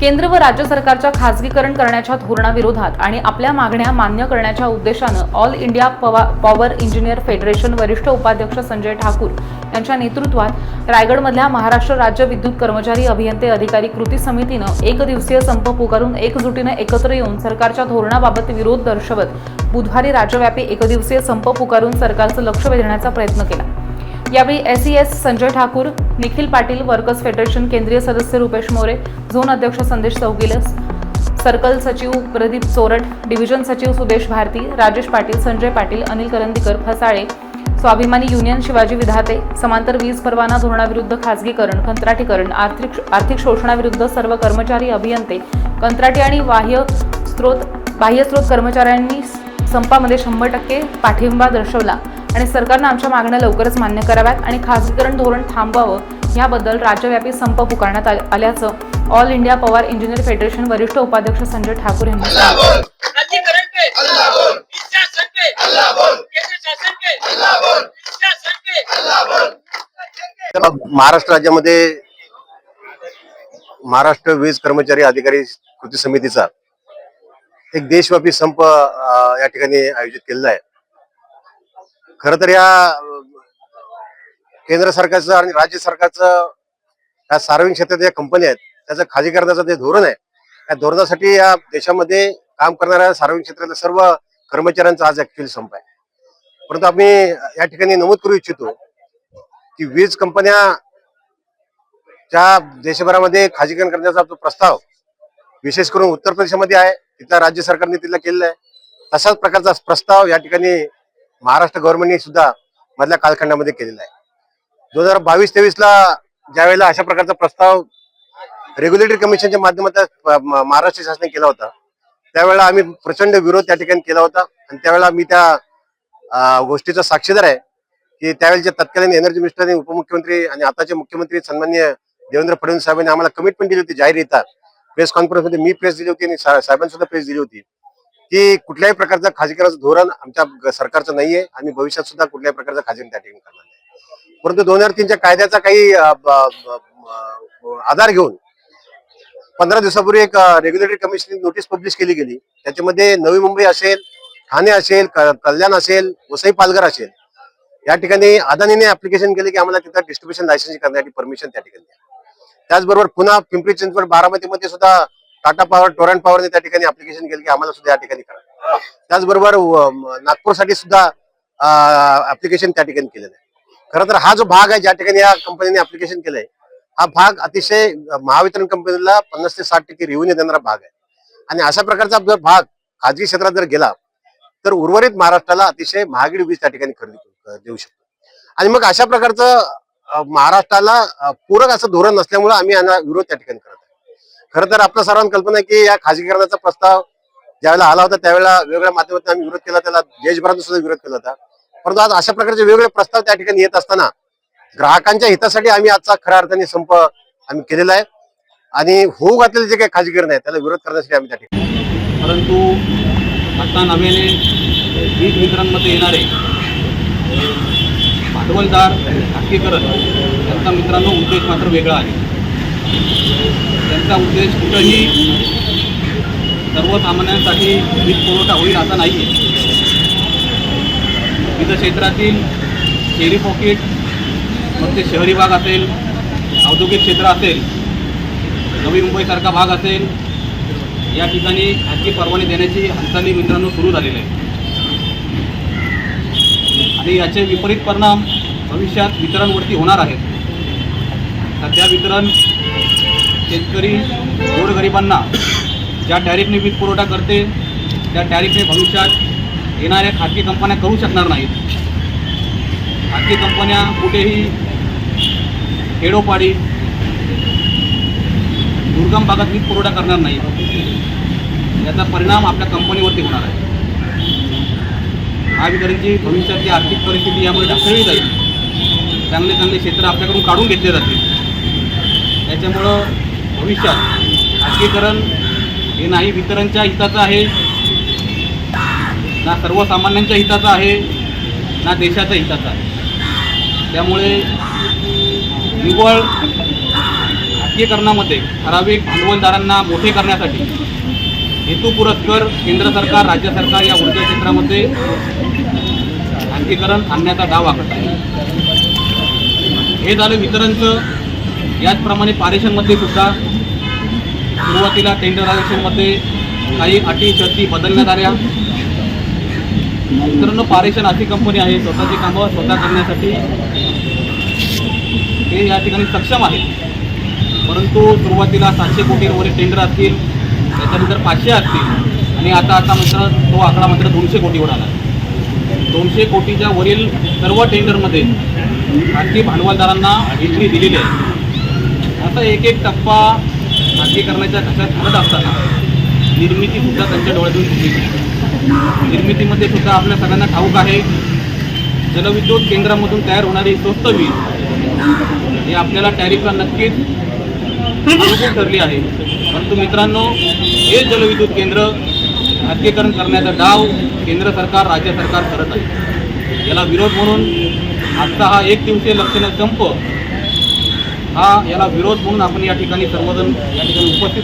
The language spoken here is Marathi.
केंद्र व राज्य सरकारच्या खासगीकरण करण्याच्या धोरणाविरोधात आणि आपल्या मागण्या मान्य करण्याच्या उद्देशानं ऑल इंडिया पवा पॉवर इंजिनियर फेडरेशन वरिष्ठ उपाध्यक्ष संजय ठाकूर यांच्या नेतृत्वात रायगडमधल्या महाराष्ट्र राज्य विद्युत कर्मचारी अभियंते अधिकारी कृती समितीनं एक दिवसीय संप पुकारून एकजुटीनं एकत्र येऊन सरकारच्या धोरणाबाबत विरोध दर्शवत बुधवारी राज्यव्यापी एकदिवसीय संप पुकारून सरकारचं लक्ष वेधण्याचा प्रयत्न केला. यावेळी SES Sanjay Thakur Nikhil Patil workers federation केंद्रीय सदस्य रुपेश मोरे झोन अध्यक्ष संदेश चौगिलस सर्कल सचिव प्रदीप चोरट डिव्हिजन सचिव सुदेश भारती राजेश पाटील संजय पाटील अनिल करंदीकर फसाळे स्वाभिमानी युनियन शिवाजी विधाते समांतर वीज परवाना धोरणाविरुद्ध खासगीकरण कंत्राटीकरण आर्थिक आर्थिक शोषणाविरुद्ध सर्व कर्मचारी अभियंते कंत्राटी आणि बाह्य स्रोत बाह्य स्रोत कर्मचाऱ्यांनी संपामध्ये शंभर टक्के पाठिंबा दर्शवला. आणि सरकारनं आमच्या मागण्या लवकरच मान्य कराव्यात आणि खासगीकरण धोरण थांबवावं याबद्दल राज्यव्यापी संप पुकारण्यात आल- आल्याचं all India power engineer federation वरिष्ठ उपाध्यक्ष संजय ठाकूर यांनी सांगितलं. महाराष्ट्र राज्यामध्ये महाराष्ट्र वीज कर्मचारी अधिकारी कृती समितीचा एक देशव्यापी संप या ठिकाणी आयोजित केलेला आहे. खर तर या केंद्र सरकारचं आणि राज्य सरकारचं या सार्वजनिक क्षेत्रात ज्या कंपन्या आहेत त्याचं खाजगीकरणाचं जे धोरण आहे या धोरणासाठी या देशामध्ये काम करणाऱ्या सार्वजनिक क्षेत्रातल्या सर्व कर्मचाऱ्यांचा आज ऍक्च्युअली संप आहे. परंतु आम्ही या ठिकाणी नमूद करू इच्छितो की वीज कंपन्या च्या देशभरामध्ये खाजगीकरण करण्याचा जो प्रस्ताव विशेष करून उत्तर प्रदेशमध्ये आहे तिथल्या राज्य सरकारने तिथला केलेला आहे तशाच प्रकारचा प्रस्ताव या ठिकाणी महाराष्ट्र गव्हर्नमेंटने सुद्धा मधल्या कालखंडामध्ये केलेला आहे. दोन हजार बावीस तेवीसला ज्यावेळेला अशा प्रकारचा प्रस्ताव रेग्युलेटरी कमिशनच्या माध्यमातून महाराष्ट्र शासनाने केला होता त्यावेळेला आम्ही प्रचंड विरोध त्या ठिकाणी केला होता. आणि त्यावेळेला मी त्या गोष्टीचा साक्षीदार आहे की त्यावेळेच्या तत्कालीन एनर्जी मिनिस्टर आणि उपमुख्यमंत्री आणि आताचे मुख्यमंत्री सन्मान्य देवेंद्र फडणवीस साहेबांनी आम्हाला कमिटमेंट दिली होती जाहीर येतात प्रेस कॉन्फरन्समध्ये मी प्रेस दिली होती आणि साहेबांनी सुद्धा प्रेस दिली होती. की कुठल्याही प्रकारचं खाजगीकरणाचं धोरण आमच्या ग- सरकारचं नाहीये. आणि भविष्यात सुद्धा कुठल्याही प्रकारचं खाजगी त्या ठिकाणी करणार नाही. परंतु दोन हजार तीनच्या कायद्याचा काही आधार घेऊन पंधरा दिवसापूर्वी एक रेग्युलेटरी कमिशन नोटीस पब्लिश केली गेली. त्याच्यामध्ये नवी मुंबई असेल ठाणे असेल कल्याण असेल वसई पालघर असेल या ठिकाणी अदानीने ऍप्लिकेशन केले की आम्हाला तिथं डिस्ट्रीब्युशन लायसन्स करण्यासाठी परमिशन त्या ठिकाणी त्याचबरोबर पुन्हा पिंपरी चिंचवड बारामतीमध्ये सुद्धा टाटा पॉवर टोरंट पॉवरने त्या ठिकाणी अप्लिकेशन केलं की आम्हाला सुद्धा या ठिकाणी करा. त्याचबरोबर नागपूरसाठी सुद्धा अप्लिकेशन त्या ठिकाणी केलेलं आहे. खरं तर हा जो भाग आहे ज्या ठिकाणी या कंपनीने अप्लिकेशन केलंय हा भाग अतिशय महावितरण कंपनीला पन्नास ते साठ टक्के रेव्हन्यू देणारा भाग आहे. आणि अशा प्रकारचा जर भाग खाजगी क्षेत्रात जर गेला तर उर्वरित महाराष्ट्राला अतिशय महागडी वीज त्या ठिकाणी खरेदी देऊ शकतो. आणि मग अशा प्रकारचं महाराष्ट्राला पूरक असं धोरण नसल्यामुळे आम्ही यांना विरोध त्या ठिकाणी करतो खरं तर आपल्या सर्वांना कल्पना आहे की या खाजगीकरणाचा प्रस्ताव ज्यावेळेला आला होता त्यावेळेला वेगवेगळ्या माध्यमातून आम्ही विरोध केला त्याला देशभरातून सुद्धा विरोध केला होता. परंतु आज अशा प्रकारचे वेगवेगळे प्रस्ताव त्या ठिकाणी येत असताना ग्राहकांच्या हितासाठी आम्ही आजचा खऱ्या अर्थाने संप आम्ही केलेला आहे. आणि होऊ घातलेले जे काही खाजगीकरण आहे त्याला विरोध करण्यासाठी आम्ही त्या ठिकाणी परंतु आता नव्याने वीज वितरणमध्ये येणारे भांडवलदार खाजगीकरण यांचा मित्रांनो उद्देश मात्र वेगळा आहे. त्यांचा उद्देश कुठंही सर्वसामान्यांसाठी वीज पुरवठा होईल असा नाही आहे विविध क्षेत्रातील शेरी पॉकेट मग ते शहरी भाग असेल औद्योगिक क्षेत्र असेल नवी मुंबईसारखा भाग असेल या ठिकाणी खाजगी परवाने देण्याची हालचाली मित्रांनो सुरू झालेली आहे आणि याचे विपरीत परिणाम भविष्यात वितरणवरती होणार आहेत. सध्या वितरण शेतकरी गोरगरिबांना ज्या टॅरिफने वीज पुरवठा करते त्या टॅरिफने भविष्यात येणाऱ्या खाजगी कंपन्या करू शकणार नाहीत. खाजगी कंपन्या कुठेही खेडोपाडी दुर्गम भागात वीज पुरवठा करणार नाही याचा परिणाम आपल्या कंपनीवरती होणार आहे. महावितरणची भविष्यातली आर्थिक परिस्थिती यामुळे ढासळली जाईल. चांगले चांगले क्षेत्र आपल्याकडून काढून घेतले जातील. त्याच्यामुळं भविष्यात. खाजगीकरण हे नाही वितरणच्या हिताचं आहे. ना सर्वसामान्यांच्या हिताचं आहे ना देशाच्या हिताचं आहे. त्यामुळे निव्वळ खाजगीकरणामध्ये ठराविक भांडवलदारांना मोठे करण्यासाठी हेतू पुरस्कर केंद्र सरकार राज्य सरकार या ऊर्जा क्षेत्रामध्ये खाजगीकरण आणण्याचा डाव आखत आहे. हे झालं वितरणचं याचप्रमाणे पारेषणमध्ये सुद्धा सुरुवातीला टेंडर आरक्षणमध्ये काही अटी शर्ती बदलण्यात आल्या. मित्रांनो पारेषण अशी कंपनी आहे स्वतःची कामं स्वतः करण्यासाठी ते या ठिकाणी सक्षम आहेत. परंतु सुरुवातीला सातशे कोटीवरील टेंडर असतील त्याच्यानंतर पाचशे असतील आणि आता आता मात्र तो आकडा मात्र दोनशे कोटीवर आला. दोनशे कोटीच्या वरील सर्व टेंडरमध्ये खाजगी भांडवलदारांना एंट्री दिलेली आहे. आता एक एक टप्पा राजकीयकरणाच्या घशात म्हणत असताना निर्मितीसुद्धा त्यांच्या डोळ्यातून दिसली निर्मितीमध्ये सुद्धा आपल्या सगळ्यांना ठाऊक आहे. जलविद्युत केंद्रामधून तयार होणारी स्वस्त वीज ही आपल्याला टॅरिफला नक्कीच अनुकूल ठरली आहे. परंतु मित्रांनो हे जलविद्युत केंद्र राजकीयकरण करण्याचा डाव केंद्र सरकार राज्य सरकार करत आहे. याला विरोध म्हणून आजचा हा एक दिवसीय लक्षणीय संप हा याला विरोध म्हणून आपण या ठिकाणी सर्वजण या ठिकाणी उपस्थित